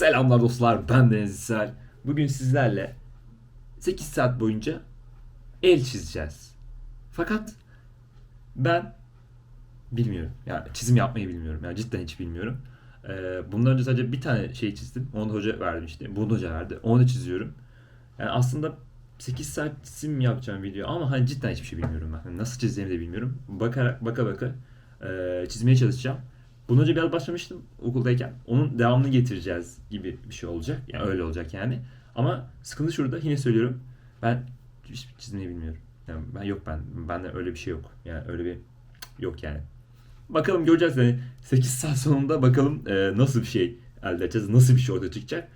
Selamlar dostlar ben Deniz İsrail. Bugün sizlerle 8 saat boyunca el çizeceğiz. Fakat ben bilmiyorum. Yani çizim yapmayı bilmiyorum. Yani cidden hiç bilmiyorum. Ee, bundan önce sadece bir tane şey çizdim. Onu da hoca vermişti. Bunu da hoca verdi. Onu da çiziyorum. Yani aslında 8 saat çizim yapacağım video ama hani cidden hiçbir şey bilmiyorum ben. Hani nasıl çizeceğimi de bilmiyorum. Bakarak baka baka e, çizmeye çalışacağım. Bundan önce biraz başlamıştım okuldayken. Onun devamını getireceğiz gibi bir şey olacak. Yani öyle olacak yani. Ama sıkıntı şurada yine söylüyorum. Ben hiç çizmeyi bilmiyorum. Yani ben yok ben. Bende öyle bir şey yok. Yani öyle bir yok yani. Bakalım göreceğiz yani 8 saat sonunda bakalım e, nasıl bir şey elde edeceğiz. Nasıl bir şey ortaya çıkacak.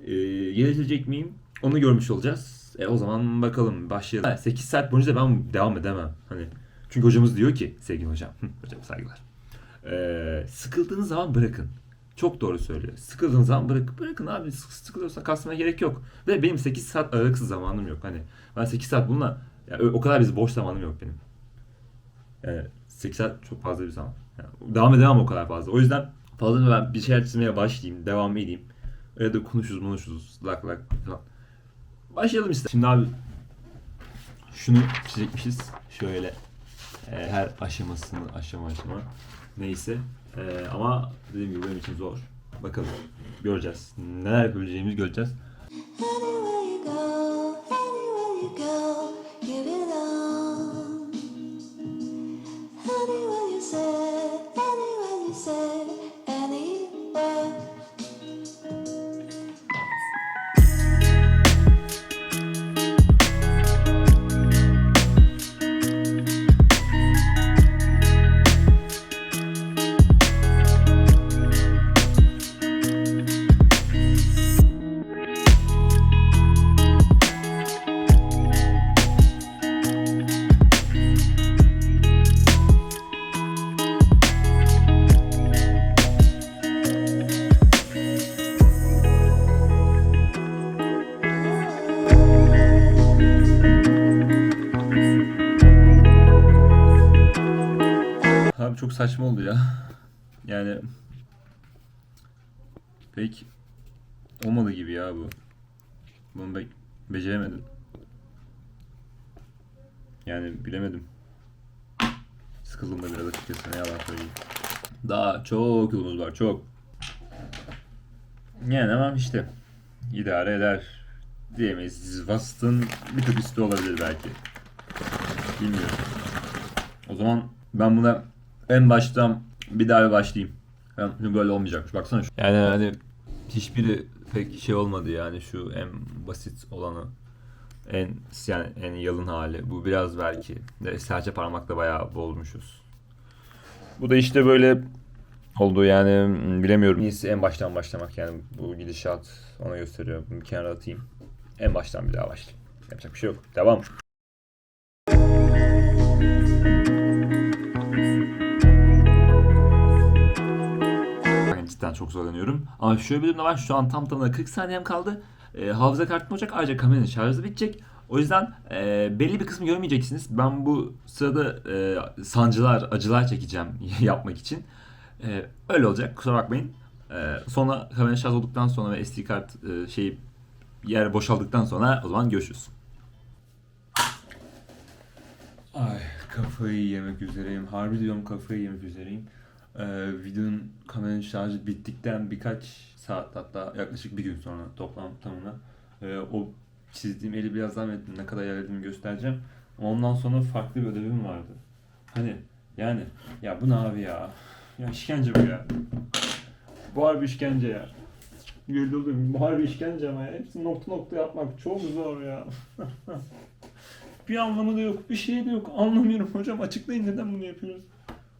E, geliştirecek miyim? Onu görmüş olacağız. E o zaman bakalım başlayalım. Ha, 8 saat boyunca ben devam edemem. Hani çünkü hocamız diyor ki sevgili hocam. hocam saygılar. Ee, sıkıldığınız zaman bırakın. Çok doğru söylüyor. Sıkıldığınız zaman bırak, bırakın abi. Sık- Sıkılıyorsa kasmaya gerek yok. Ve benim 8 saat aralıksız zamanım yok. Hani ben 8 saat bununla ya o kadar biz boş zamanım yok benim. Yani 8 saat çok fazla bir zaman. Yani devam edemem o kadar fazla. O yüzden fazla ben bir şeyler çizmeye başlayayım, devam edeyim. Öyle de konuşuruz, konuşuruz, lak lak falan. Başlayalım işte. Şimdi abi şunu çizecekmişiz. Şöyle e, her aşamasını aşama aşama neyse. E, ama dediğim gibi benim için zor. Bakalım göreceğiz. Neler yapabileceğimizi göreceğiz. Anywhere you go, anywhere you go, saçma oldu ya. Yani pek olmadı gibi ya bu. Bunu be beceremedim. Yani bilemedim. Sıkıldım da biraz açıkçası ne yalan söyleyeyim. Daha çok yolumuz var çok. Yani ama işte idare eder diyemeyiz. Vasıtın bir tık üstü olabilir belki. Bilmiyorum. O zaman ben buna en baştan bir daha bir başlayayım. Şimdi böyle olmayacakmış. Baksana şu. Yani hani hiçbiri pek şey olmadı yani şu en basit olanı. En yani en yalın hali. Bu biraz belki de serçe parmakla bayağı bozmuşuz. Bu da işte böyle oldu yani bilemiyorum. İyisi en baştan başlamak yani bu gidişat ona gösteriyor. Bir kenara atayım. En baştan bir daha başlayayım. Yapacak bir şey yok. Devam. Cidden çok zorlanıyorum. Ama şöyle bir durum var. Şu an tam tamına 40 saniyem kaldı. E, hafıza kartım olacak. Ayrıca kameranın şarjı bitecek. O yüzden e, belli bir kısmı görmeyeceksiniz. Ben bu sırada e, sancılar, acılar çekeceğim yapmak için. E, öyle olacak. Kusura bakmayın. E, sonra kamera şarj olduktan sonra ve SD kart e, şeyi yer boşaldıktan sonra o zaman görüşürüz. Ay kafayı yemek üzereyim. Harbi diyorum kafayı yemek üzereyim. Ee, videonun kameranın şarjı bittikten birkaç saat hatta yaklaşık bir gün sonra toplam tamına ee, o çizdiğim eli birazdan ve ne kadar ilerlediğimi göstereceğim. Ondan sonra farklı bir ödevim vardı. Hani yani ya bu ne abi ya? Ya işkence bu ya. Bu harbi işkence ya. Oluyorum. Bu harbi işkence ama ya. Hepsini nokta nokta yapmak çok zor ya. bir anlamı da yok. Bir şey de yok. Anlamıyorum hocam. Açıklayın neden bunu yapıyoruz.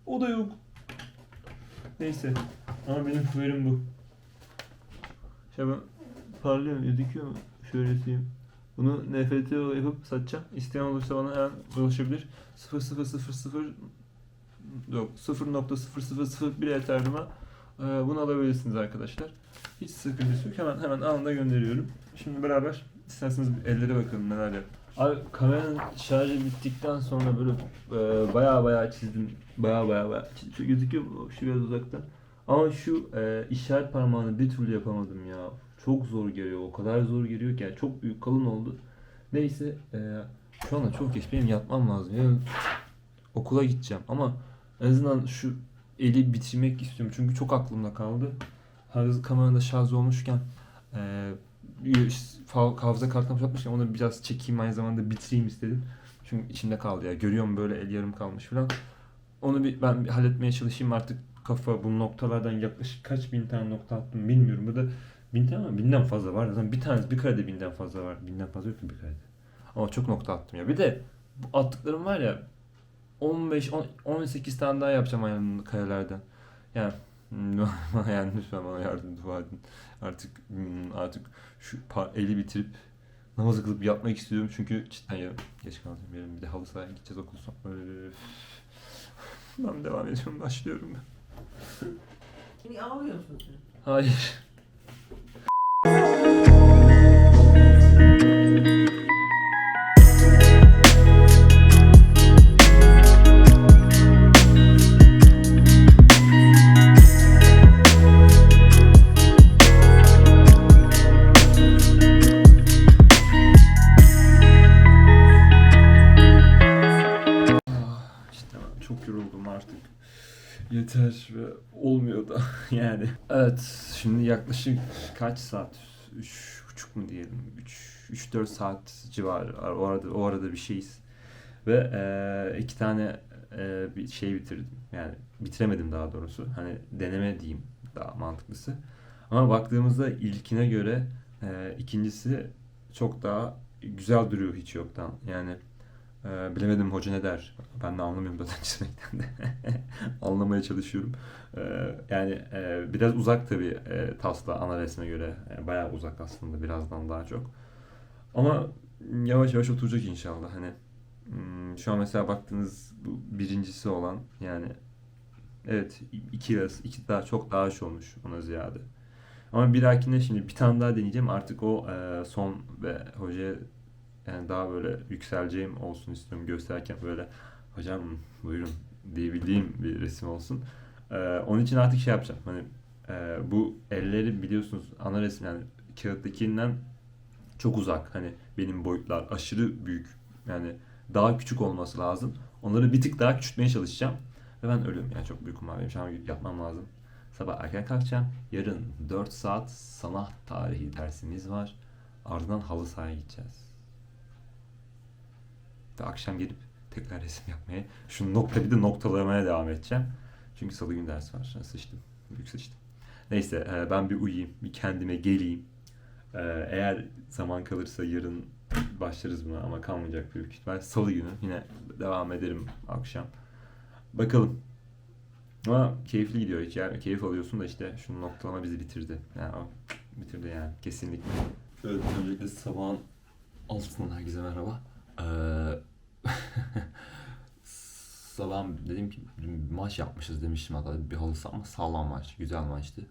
O da yok. Neyse. Ama benim favorim bu. Şöyle parlıyor mu? Gözüküyor mu? Şöyle yapayım. Bunu NFT yapıp satacağım. İsteyen olursa bana hemen ulaşabilir. 0000 yok 0.0001 Ethereum'a e, bunu alabilirsiniz arkadaşlar. Hiç sıkıntı yok. Hemen hemen anında gönderiyorum. Şimdi beraber isterseniz ellere bakalım neler yap. Abi kameranın şarjı bittikten sonra böyle e, baya baya çizdim. Baya baya baya çizdim. Gözüküyor mu? Şu biraz uzaktan. Ama şu e, işaret parmağını bir türlü yapamadım ya. Çok zor geliyor. O kadar zor geliyor ki. Yani çok büyük kalın oldu. Neyse e, şu anda çok geç. Benim yatmam lazım. Yarın okula gideceğim. Ama en azından şu eli bitirmek istiyorum. Çünkü çok aklımda kaldı. Hazır kamerada şarj olmuşken e, hafıza kartına yapmışken onu biraz çekeyim aynı zamanda bitireyim istedim. Çünkü içimde kaldı ya. Görüyorum böyle el yarım kalmış falan. Onu bir ben bir halletmeye çalışayım artık kafa bu noktalardan yaklaşık kaç bin tane nokta attım bilmiyorum. Burada bin tane mi? Binden fazla var. Zaten bir tanesi bir karede binden fazla var. Binden fazla yok ki bir karede. Ama çok nokta attım ya. Bir de bu attıklarım var ya 15 10, 18 tane daha yapacağım ayağımın karelerden. Yani yani lütfen bana yardım dua edin. Artık hmm, artık şu pa- eli bitirip namazı kılıp yatmak istiyorum çünkü cidden yarın geç kalacağım yarın bir de halı sahaya gideceğiz okul son. Ben devam ediyorum başlıyorum ben. Niye ağlıyorsun sen? Hayır. Şimdi yaklaşık kaç saat? Üç buçuk mu diyelim? Üç, üç dört saat civarı. O arada, o arada bir şeyiz. Ve eee, iki tane eee, bir şey bitirdim. Yani bitiremedim daha doğrusu. Hani deneme diyeyim daha mantıklısı. Ama baktığımızda ilkine göre eee, ikincisi çok daha güzel duruyor hiç yoktan. Yani ee, bilemedim hoca ne der. Ben de anlamıyorum zaten çizmekten de. Anlamaya çalışıyorum. Ee, yani e, biraz uzak tabii e, tasla ana resme göre. Yani bayağı uzak aslında birazdan daha çok. Ama yavaş yavaş oturacak inşallah. Hani hmm, şu an mesela baktığınız bu birincisi olan yani evet iki yarısı iki daha çok daha aş olmuş ona ziyade. Ama bir dahakine şimdi bir tane daha deneyeceğim. Artık o e, son ve hocaya yani daha böyle yükseleceğim olsun istiyorum gösterirken böyle hocam buyurun diyebildiğim bir resim olsun. Ee, onun için artık şey yapacağım. Hani e, bu elleri biliyorsunuz ana resim yani kağıttakinden çok uzak. Hani benim boyutlar aşırı büyük. Yani daha küçük olması lazım. Onları bir tık daha küçültmeye çalışacağım. Ve ben ölüyorum yani çok büyük var benim. Şu an yapmam lazım. Sabah erken kalkacağım. Yarın 4 saat sanat tarihi dersimiz var. Ardından halı sahaya gideceğiz. Ve akşam gelip tekrar resim yapmaya, şu nokta bir de noktalamaya devam edeceğim. Çünkü salı günü ders var. Sıçtım. Büyük sıçtım. Neyse e, ben bir uyuyayım. Bir kendime geleyim. E, Eğer zaman kalırsa yarın başlarız buna ama kalmayacak büyük ihtimal. Salı günü yine devam ederim akşam. Bakalım. Ama keyifli gidiyor. Hiç yani keyif alıyorsun da işte şu noktalama bizi bitirdi. Yani bitirdi yani kesinlikle. Evet öncelikle sabahın altından herkese merhaba. Sabah dedim ki dün bir maç yapmışız demiştim hatta bir halı ama sağlam maç, güzel maçtı.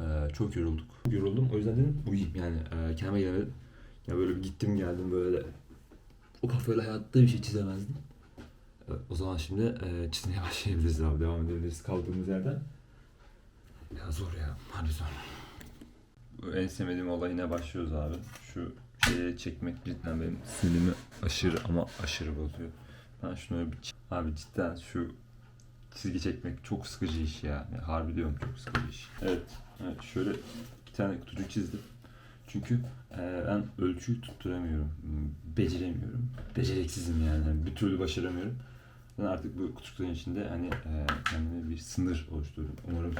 Ee, çok yorulduk. Yoruldum o yüzden dedim uyuyayım yani e, kendime gelemedim. Ya böyle bir gittim geldim böyle o kafayla hayatta bir şey çizemezdim. Evet, o zaman şimdi e, çizmeye başlayabiliriz abi devam edebiliriz kaldığımız yerden. Ya zor ya harbi zor. En sevmediğim olay yine başlıyoruz abi. Şu şeye çekmek cidden benim sinirimi aşırı ama aşırı bozuyor. Ben şunu bir Abi cidden şu çizgi çekmek çok sıkıcı iş ya. Yani harbi diyorum çok sıkıcı iş. Evet, evet şöyle bir tane kutucuk çizdim. Çünkü e, ben ölçüyü tutturamıyorum. Beceremiyorum. Beceriksizim yani. yani. Bir türlü başaramıyorum. Ben artık bu kutucukların içinde hani e, kendime bir sınır oluşturuyorum. Umarım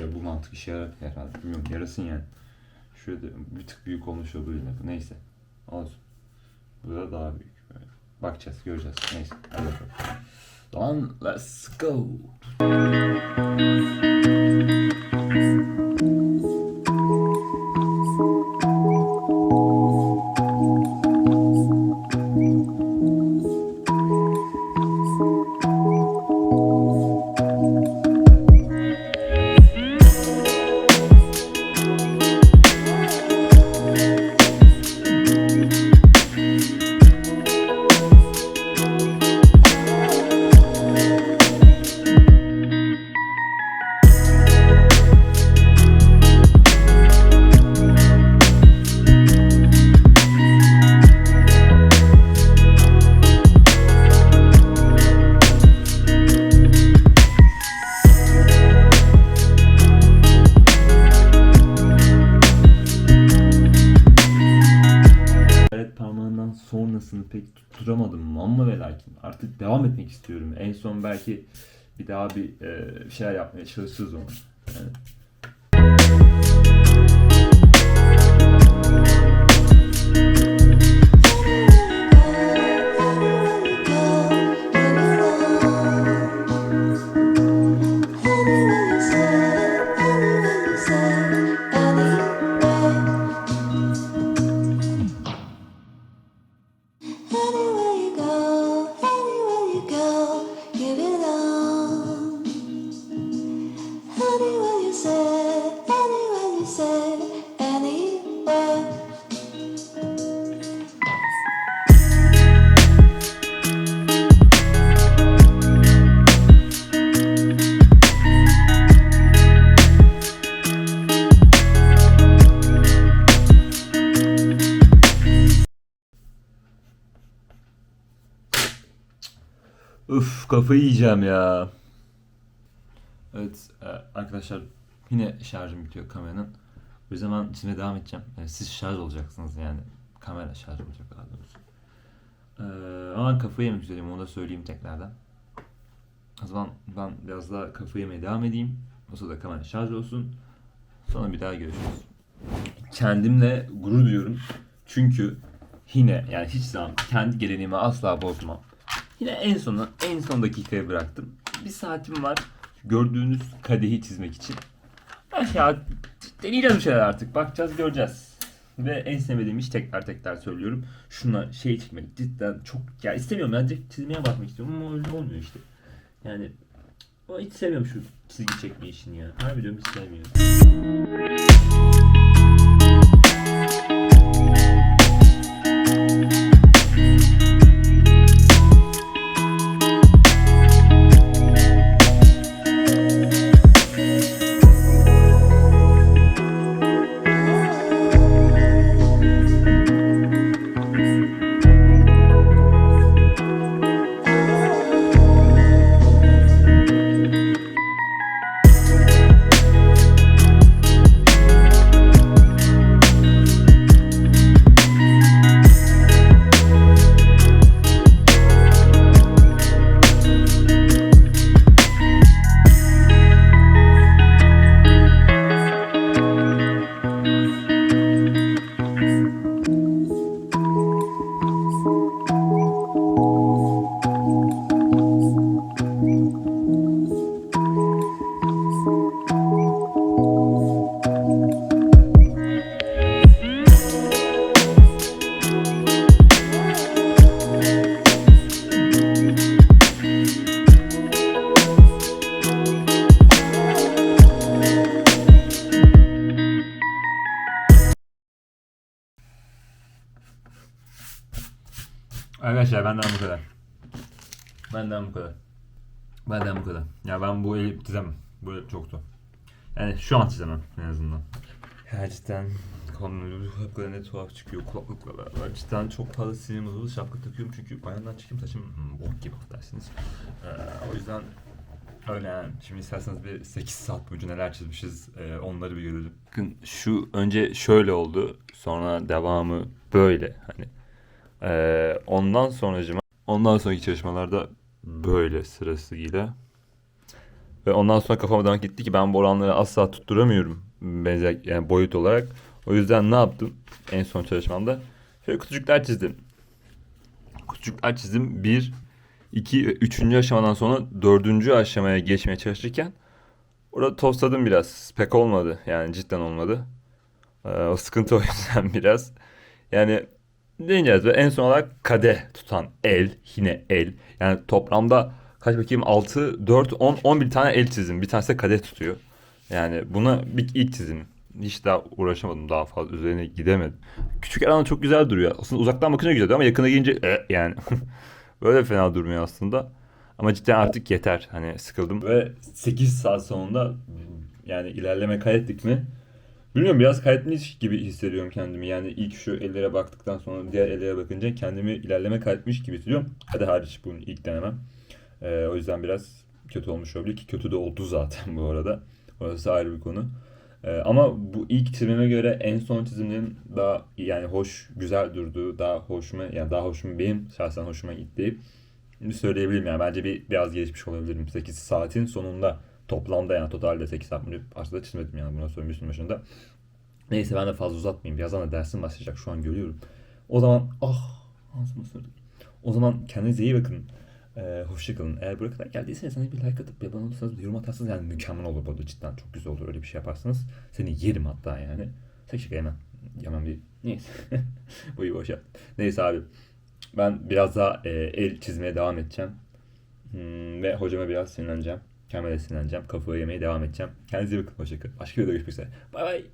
ya bu mantık işe yarar herhalde. Bilmiyorum yarasın yani. De bir tık büyük olmuş olabilir. Neyse. Olsun. Bu da daha büyük. Bakacağız, göreceğiz. Neyse. Hadi bakalım. Let's go. Devam etmek istiyorum. En son belki bir daha bir e, şeyler yapmaya çalışırız onu. Yani kafayı yiyeceğim ya. Evet e, arkadaşlar yine şarjım bitiyor kameranın. O yüzden ben çizmeye devam edeceğim. Yani siz şarj olacaksınız yani. Kamera şarj olacak daha doğrusu. Ee, ama kafayı yemek üzereyim onu da söyleyeyim tekrardan. O zaman ben biraz daha kafayı yemeye devam edeyim. O sırada kamera şarj olsun. Sonra bir daha görüşürüz. Kendimle gurur duyuyorum. Çünkü yine yani hiç zaman kendi geleneğimi asla bozmam. Yine en sona, en son dakikaya bıraktım. Bir saatim var. Gördüğünüz kadehi çizmek için. Ah ya deneyeceğiz bir şeyler artık. Bakacağız, göreceğiz. Ve en sevmediğim iş tekrar tekrar söylüyorum. Şuna şey çekmek cidden çok ya istemiyorum ben direkt çizmeye bakmak istiyorum ama öyle olmuyor işte. Yani o hiç sevmiyorum şu çizgi çekme işini ya. Harbi diyorum hiç sevmiyorum. Arkadaşlar benden bu kadar. Benden bu kadar. Benden bu kadar. Ya ben bu eli çizemem. Bu çok zor. Yani şu an çizemem en azından. Ya cidden konuları hakikaten ne tuhaf çıkıyor kulaklıkla beraber. Cidden çok fazla sinir bozuldu şapka takıyorum çünkü bayandan çıkayım saçım hmm, bok gibi dersiniz. Ee, o yüzden öyle yani. Şimdi isterseniz bir 8 saat boyunca neler çizmişiz e, onları bir görelim. Bakın şu önce şöyle oldu sonra devamı böyle hani. Ee, ondan sonracıma ondan sonraki çalışmalarda böyle sırasıyla ve ondan sonra kafama dank gitti ki ben bu oranları asla tutturamıyorum benzer yani boyut olarak. O yüzden ne yaptım en son çalışmamda? Şöyle kutucuklar çizdim. Kutucuklar çizdim. Bir, iki ve üçüncü aşamadan sonra dördüncü aşamaya geçmeye çalışırken orada tostladım biraz. Pek olmadı. Yani cidden olmadı. Ee, o sıkıntı o yüzden biraz. Yani deneyeceğiz ve en son olarak kadeh tutan el, yine el. Yani toplamda kaç bakayım 6, 4, 10, 11 tane el çizdim. Bir tanesi de kadeh tutuyor. Yani buna bir ilk çizim. Hiç daha uğraşamadım daha fazla üzerine gidemedim. Küçük el çok güzel duruyor. Aslında uzaktan bakınca güzel duruyor ama yakına gelince e, yani böyle fena durmuyor aslında. Ama cidden artık yeter. Hani sıkıldım. Ve 8 saat sonunda yani ilerleme kaydettik mi? Bilmiyorum biraz kaydetmiş gibi hissediyorum kendimi. Yani ilk şu ellere baktıktan sonra diğer ellere bakınca kendimi ilerleme kaydetmiş gibi hissediyorum. Hadi hariç bunun ilk denemem. Ee, o yüzden biraz kötü olmuş olabilir ki kötü de oldu zaten bu arada. Orası ayrı bir konu. Ee, ama bu ilk çizimime göre en son çizimlerin daha yani hoş, güzel durduğu, daha hoşuma yani daha hoşuma benim şahsen hoşuma gittiği söyleyebilirim yani. Bence bir biraz gelişmiş olabilirim. 8 saatin sonunda toplamda yani totalde 8 saat boyunca aslında çizmedim yani buna söylemiştim başında. Neyse ben de fazla uzatmayayım. Birazdan da dersim başlayacak. Şu an görüyorum. O zaman ah ağzıma sürdüm. O zaman kendinize iyi bakın. Ee, hoşçakalın. Eğer buraya kadar geldiyseniz hani bir like atıp bir abone olursanız bir yorum atarsanız yani mükemmel olur bu arada cidden çok güzel olur öyle bir şey yaparsanız. Seni yerim hatta yani. Tek şaka yemem. Yemem değil. Neyse. bu iyi boş. Neyse abi. Ben biraz daha e, el çizmeye devam edeceğim. Hmm, ve hocama biraz sinirleneceğim. Kendime sinirleneceğim. Kafayı yemeye devam edeceğim. Kendinize iyi bakın. Hoşçakalın. Başka videoda görüşmek üzere. Bay bay.